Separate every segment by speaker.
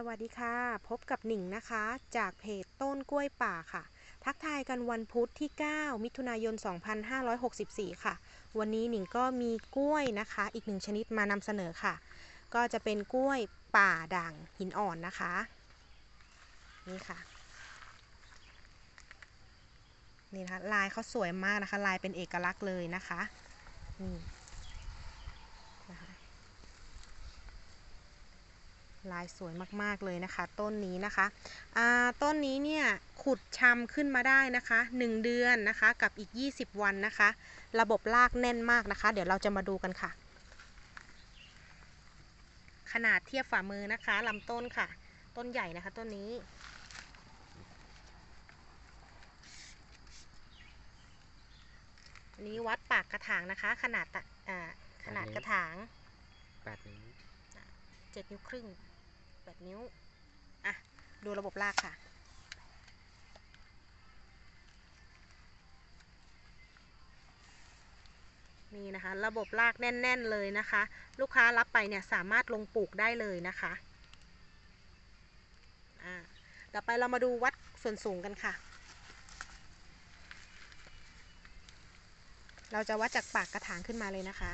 Speaker 1: สวัสดีค่ะ พบกับหนิงนะคะ จากเพจต้นกล้วยป่าค่ะ ทักทายกันวันพุธที่ 9 มิถุนายน 2564 ค่ะ วันนี้หนิงก็มีกล้วยนะคะ อีกหนึ่งชนิดมานำเสนอค่ะ ก็จะเป็นกล้วยป่าด่างหินอ่อนนะคะ นี่ค่ะ นี่นะคะลายเขาสวยมากนะคะ ลายเป็นเอกลักษณ์เลยนะคะนี่นะคะ ลายสวยมากๆเลยนะคะ ต้นนี้นะคะอ่าต้นนี้เนี่ยขุดชำขึ้นมาได้นะคะ 1 เดือนนะคะกับอีก 20 วันนะคะ ระบบรากแน่นมากนะคะ เดี๋ยวเราจะมาดูกันค่ะ ขนาดเทียบฝ่ามือนะคะลำต้นค่ะ ต้นใหญ่นะคะต้นนี้อันนี้วัดปากกระถางนะคะ ขนาดตะอ่าขนาดกระถาง
Speaker 2: แปดนิ้ว
Speaker 1: เจ็ดนิ้วครึ่ง แปดนิ้ว อะ ดูระบบรากค่ะ นี่นะคะ ระบบรากแน่น ๆ เลยนะคะ ลูกค้ารับไปเนี่ยสามารถลงปลูกได้เลยนะคะ อ่าต่อไปเรามาดูวัดส่วนสูงกันค่ะ เราจะวัดจากปากกระถางขึ้นมาเลยนะคะ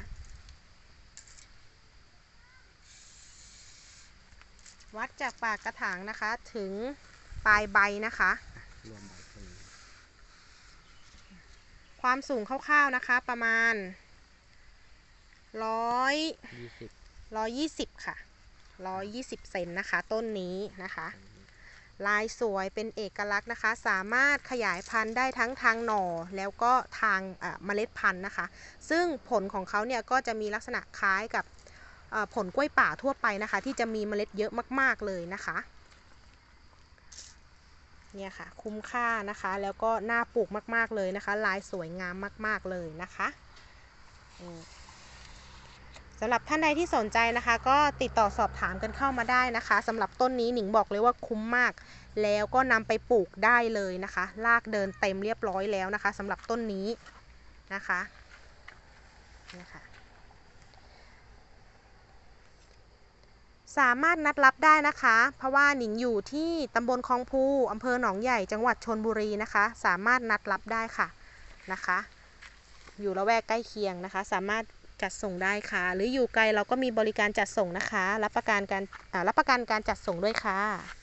Speaker 1: วัดจากปากกระถางนะคะถึงปลายใบนะคะ
Speaker 2: รวมใบพลู
Speaker 1: ความสูงคร่าวๆนะคะประมาณร้อย
Speaker 2: ยี่สิบ
Speaker 1: ร้อยยี่สิบค่ะร้อยยี่สิบเซนนะคะ ต้นนี้นะคะ ลายสวยเป็นเอกลักษณ์นะคะ สามารถขยายพันธุ์ได้ทั้งทางหน่อแล้วก็ทางเอ่อเมล็ดพันธุ์นะคะ ซึ่งผลของเขาเนี่ยก็จะมีลักษณะคล้ายกับเอ่อ ผลกล้วยป่าทั่วไปนะคะ ที่จะมีเมล็ดเยอะมากๆเลยนะคะเนี่ยค่ะ คุ้มค่านะคะ แล้วก็น่าปลูกมาก ๆ เลยนะคะ ลายสวยงามมาก ๆ เลยนะคะสำหรับท่านใดที่สนใจนะคะ ก็ติดต่อสอบถามกันเข้ามาได้นะคะสำหรับต้นนี้หนิงบอกเลยว่าคุ้มมาก แล้วก็นำไปปลูกได้เลยนะคะรากเดินเต็มเรียบร้อยแล้วนะคะสำหรับต้นนี้นะคะเนี่ยค่ะ สามารถนัดรับได้นะคะ เพราะว่าหนิงอยู่ที่ตำบลคลองพูอำเภอหนองใหญ่จังหวัดชนบุรีนะคะ สามารถนัดรับได้ค่ะนะคะ อยู่ละแวกใกล้เคียงนะคะ สามารถจัดส่งได้ค่ะ หรืออยู่ไกลเราก็มีบริการจัดส่งนะคะ รับประกันการรับประกันการจัดส่งด้วยค่ะ